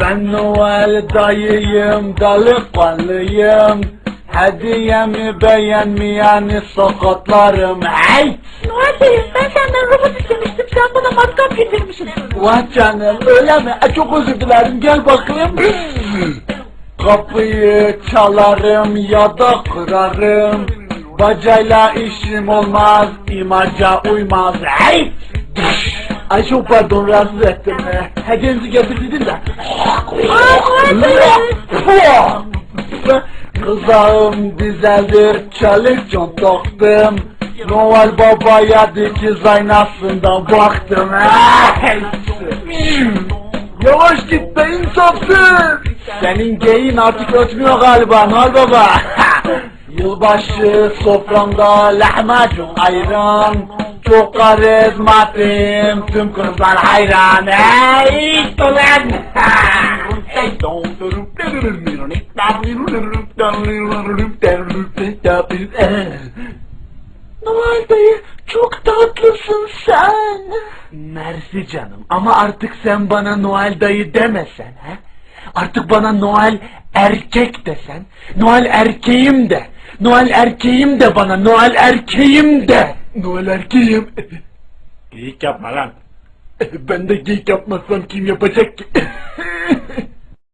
Ben Noel dayıyım, delikanlıyım. Hediyemi beğenmeyeni sakatlarım. Hey! Noel Bey ben senden robot istemiştim sen bana matkap getirmişsin. Vah canım öyle mi? E, çok özür dilerim gel bakayım. Kapıyı çalarım ya da kırarım. Bacayla işim olmaz, imaca uymaz. Hey! Ay çok pardon rahatsız ettim. E, Hediyenizi getirdin de. Kızağım dizeldir, çelik can taktım. Noel Baba'ya dikiz aynasından baktım. Yavaş git be insafsız. Senin geyin artık ötmüyor galiba Noel Baba. Yılbaşı soframda lahmacun ayran. Çok karizmatim tüm kızlar hayran. Hey ulan. Noel dayı çok tatlısın sen. Mersi canım ama artık sen bana Noel dayı demesen ha? Artık bana Noel erkek desen. Noel erkeğim de. Noel erkeğim de bana. Noel erkeğim de. Noel erkeğim. Geyik yapma lan. Ben de geyik yapmazsam kim yapacak ki?